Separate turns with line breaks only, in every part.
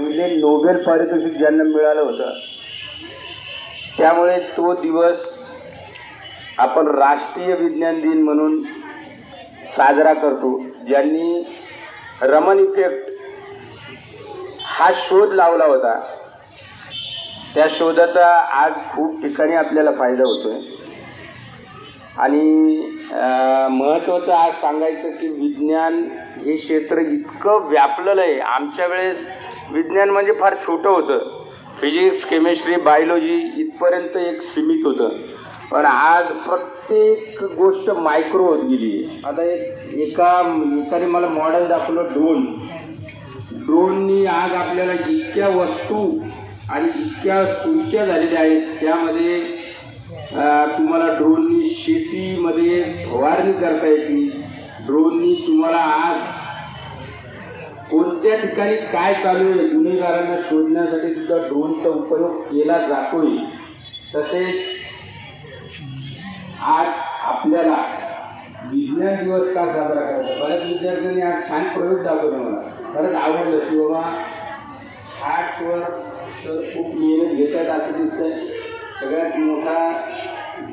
पहिले नोबेल पारितोषिक ज्यांना मिळालं होतं त्यामुळे तो दिवस आपण राष्ट्रीय विज्ञान दिन म्हणून साजरा करतो ज्यांनी रमन इफेक्ट हा शोध लावला होता. त्या शोधाचा आज खूप ठिकाणी आपल्याला फायदा होतोय. आणि महत्त्वाचं आज सांगायचं की विज्ञान हे क्षेत्र इतकं व्यापलेलं आहे. आमच्या वेळेस विज्ञान म्हणजे फार छोटं होतं. फिजिक्स केमिस्ट्री बायोलॉजी इथपर्यंत एक सीमित होतं. पण आज प्रत्येक गोष्ट मायक्रो होत गेली आता एक एका एकाने मला मॉडेल दाखवलं ड्रोन ड्रोननी आज आपल्याला इतक्या वस्तू आणि इतक्या सोयीच्या झालेल्या आहेत. त्यामध्ये तुम्हाला ड्रोननी शेतीमध्ये फवारणी करता येते. ड्रोननी तुम्हाला आज कोणत्या ठिकाणी काय चालू आहे गुन्हेगारांना शोधण्यासाठी सुद्धा ड्रोनचा उपयोग केला जातोय तसेच आज आपल्याला विज्ञान दिवस का साजरा करायचा? बऱ्याच विद्यार्थ्यांनी आज छान प्रयोग दाखवला मला. खरंच आवडलं की बाबा आर्ट्सवर तर खूप मेहनत घेतात असं दिसतंय. सगळ्यात मोठा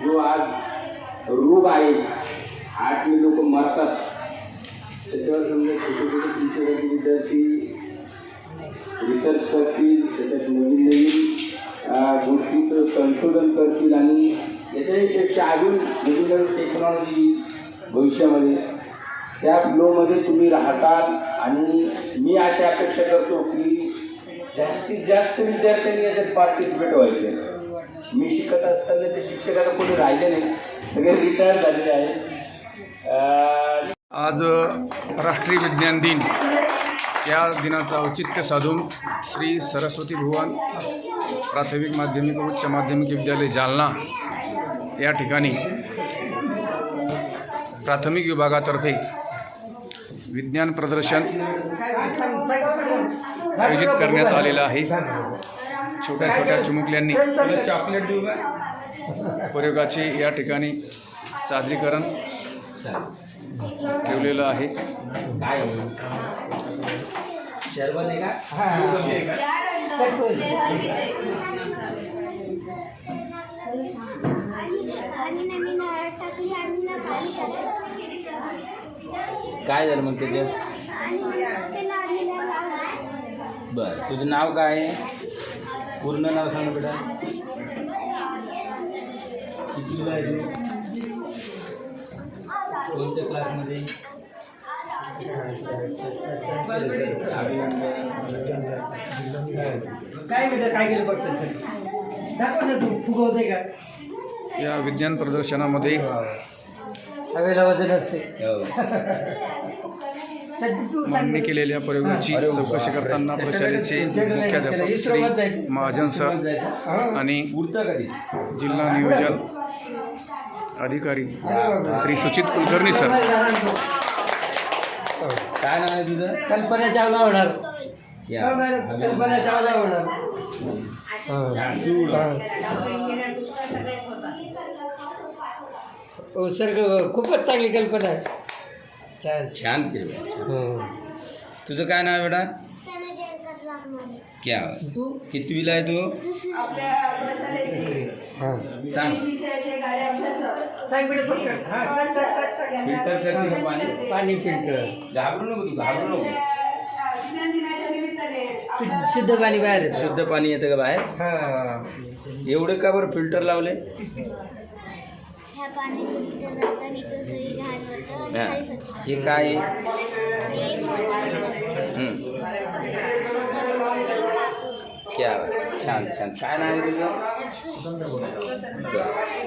जो आज रोग आहे आर्टने लोक मरतात. त्याच्यावर समजा छोटे छोटे तुमच्याकडे विद्यार्थी रिसर्च करतील त्याच्यात नवीन नवीन गोष्टीचं संशोधन करतील आणि याच्याहीपेक्षा अजून नवीन नवीन टेक्नॉलॉजी भविष्यामध्ये त्या फ्लोमध्ये तुम्ही राहतात. आणि मी अशी अपेक्षा करतो की जास्तीत जास्त विद्यार्थ्यांनी याच्यात पार्टिसिपेट व्हायचे. मी शिकत असताना ते शिक्षकाला कोणी राहिले नाही सगळे रिटायर झालेले आहेत.
आज राष्ट्रीय विज्ञान दिन. या दिनाचं औचित्य साधून श्री सरस्वती भुवन प्राथमिक माध्यमिक उच्च माध्यमिक विद्यालय जालना या ठिकाणी प्राथमिक विभागातर्फे विज्ञान प्रदर्शन आयोजित करण्यात आलेलं आहे. छोट्या छोट्या चिमुकल्यांनी चॉकलेट प्रयोगाचे या ठिकाणी सादरीकरण ठेवलेलं आहे.
काय?
काय झालं मग त्याच्यात बरं तुझं नाव काय आहे? पूर्ण नाव सांग बेटा. कितीला आहे? कोणत्या क्लासमध्ये
काय बेटा काय केलं बघतो दाखव ना तू फुगवते का?
या विज्ञान प्रदर्शनामध्ये
हवेला वजन असते.
मांडणी केलेल्या प्रयोगाची. चौकशी करताना प्रशालेचे मुख्याध्यापक श्री. महाजन सर आणि जिल्हा नियोजन अधिकारी श्री सुचित कुलकर्णी सर.
काय नाव आहे तुझं?
कल्पना चावला होणार. हो. कल्पना चावला होणार. हो सर खूपच चांगली कल्पना आहे. छान
छान केलं.
हं.
तुझं काय नाव आहे बेटा. क्या कितवीला आहे तू.
हां.
सांग.
हां.
फिल्टर करते का पाणी
पाणी फिल्टर
घाबरू नको तू घाबरू नको
शुद्ध शुद्ध पाणी बाहेर येतं.
शुद्ध पाणी येतं का बाहेर
हां
एवढं का बरं फिल्टर लावले
ह्या पाण्यातून घाण होतं आणि
हा.
खाली स्वच्छ
हे काय आहे?
हे मोठं
हं. क्या बात. छान छान काय नाव आहे तुझं बरं.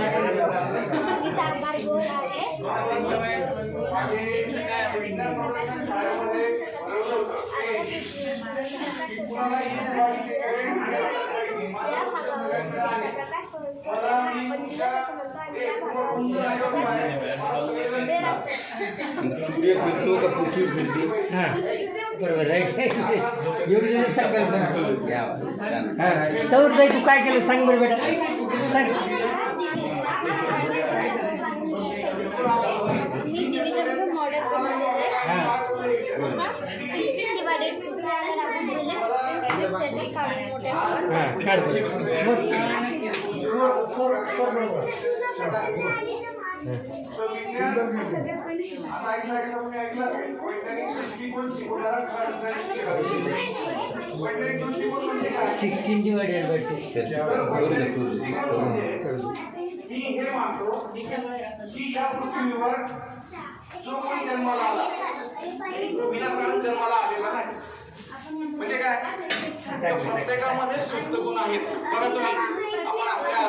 मी चांगला गोल आहे त्या भागावर त्याचा प्रकाश
सूर्य फिरतो का पृथ्वी फिरते
हां बरोबर राईट एवढी जरी हां तर ताई तू काय केलं सांग बरं बेटा सांग
मी डिव्हिजनचं मॉडेल
हां काढ मग सर सर बरोबर सिक्स्टीन डिवायडेड बाय.
मी हे मानतो की या पृथ्वीवर जो कोणी जन्माला आला तो विनाकारण जन्माला आलेला नाही म्हणजे काय प्रत्येकामध्ये सुप्त गुण आहेत. बघा तुम्ही आपण आपल्या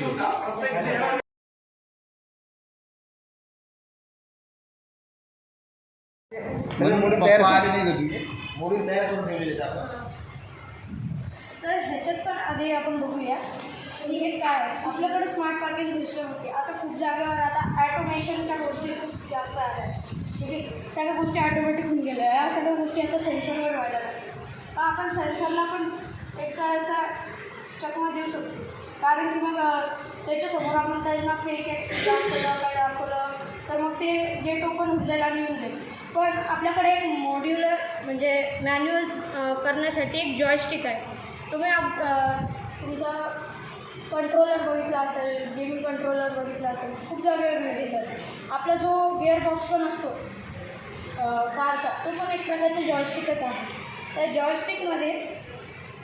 सुद्धा प्रत्येक देहाला
पप्पा आले नाही?
मोडून तयार करून ठेवलेले आपण
तर ह्याच्यात पण आधी आपण बघूया. की हे काय आहे. आपल्याकडे स्मार्ट पार्किंग सिस्टम असते. आता खूप जागेवर आता ॲटोमेशनच्या गोष्टी खूप जास्त आल्या. आहेत. ठीक आहे? सगळ्या गोष्टी ॲटोमॅटिक होऊन गेल्या. या सगळ्या गोष्टी आता सेन्सरवर व्हायला लागल्या. तर आपण सेन्सरला पण एक तऱ्हेचा चकमा देऊ शकतो. कारण की मग त्याच्यासमोर आपण त्यांना फेक ॲक्सेस दाखवलं काय दाखवलं तर मग ते गेट ओपन होऊन जाईल आणि येऊन जाईल. पण आपल्याकडे एक मॉड्युलर म्हणजे मॅन्युअल करण्यासाठी एक जॉयस्टिक आहे. तुम्ही आप तुमचा कंट्रोलर बघितला असेल गेमिंग कंट्रोलर बघितला असेल खूप जागेवर मिळतात आपला जो गिअर बॉक्स पण असतो कारचा तो पण एक प्रकारचा जॉयस्टिकच आहे. त्या जॉयस्टिकमध्ये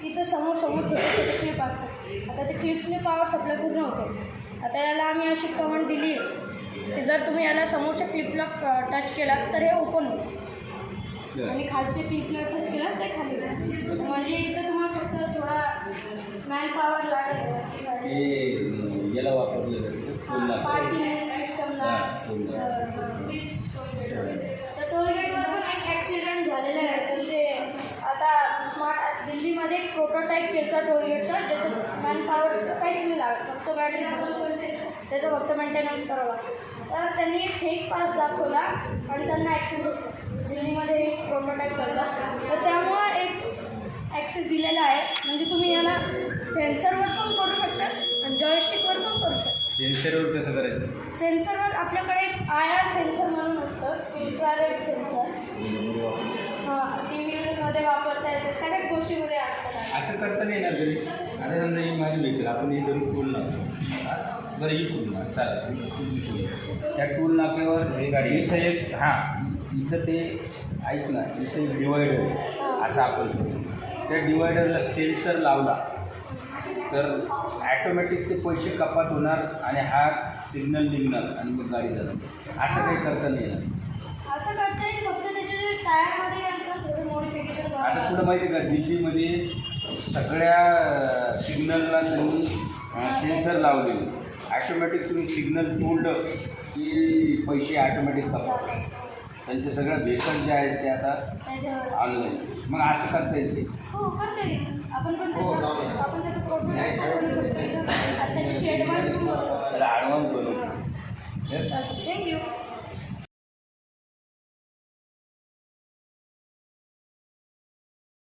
इथं समोर समोर छोटे छोटे क्लिप असतात. आता ते क्लिपने पॉवर सप्लाय पूर्ण होते. आता याला आम्ही अशी कमांड दिली आहे की जर तुम्ही याला समोरच्या क्लिपला टच केला तर हे ओपन होईल. आणि खालचे क्लिपला टच केला ते खाली. म्हणजे इथं फक्त थोडा मॅन पॉवर
ते याला वापरलं जातं पुन्हा.
पार्किंग सिस्टमला
पुन्हा.
तर टोलगेटवर पण एक ॲक्सिडेंट झालेला आहे. तर ते आता स्मार्ट दिल्लीमध्ये एक प्रोटोटाईप केलं टोलगेटचा ज्याचं मॅन पॉवर काहीच नाही लागत. फक्त बॅटरी त्याचं फक्त मेंटेनन्स करावं लागतं. तर त्यांनी एक फेक पास दाखवला आणि त्यांना ॲक्सेस होतो दिल्लीमध्ये एक प्रोटोटाईप करतात. तर त्यामुळं एक ॲक्सेस दिलेला आहे. म्हणजे तुम्ही याला सेन्सरवर पण करू शकता आणि जॉयस्टिकवर पण करू शकता.
सेन्सरवर कसं करायचं?
सेन्सरवर आपल्याकडे एक आय आर सेन्सर म्हणून असतं इन्फ्रारेड सेन्सर हां टी व्हीमध्ये वापरता येते सगळ्याच गोष्टीमध्ये असतात.
असं करता नाही येणार घरी. आता समजा ही माझी भेटेल आपण ही घरी टूल नाका बरं ही टूल ना चालेल. टूल येईल. त्या टूल नाक्यावर हे गाडी इथं एक हां इथं ते ऐक ना इथं डिवायडर असं आपण समजू. त्या डिवायडरला सेन्सर लावला तर ॲटोमॅटिक ते पैसे कपात होणार आणि हा सिग्नल निघणार आणि मग गाडी जाणार. असं काही करता नाही येणार.
असं करता येईल फक्त त्याचे जे टायरमध्ये यांचं थोडं मॉडिफिकेशन
आता तुला माहिती आहे का दिल्लीमध्ये सगळ्या सिग्नलला त्यांनी सेन्सर लावलेले. ॲटोमॅटिक तुम्ही सिग्नल तोडलं की पैसे ॲटोमॅटिक कपात. त्यांचे सगळ्या व्हेकल जे आहेत ते आता ऑनलाईन मग असं करता येईल
हो करता येईल. आपण पण त्याचं आपण त्याचं करू शकतो. आणि त्याच्याशी ॲडव्हान्स पण
येस
थँक्यू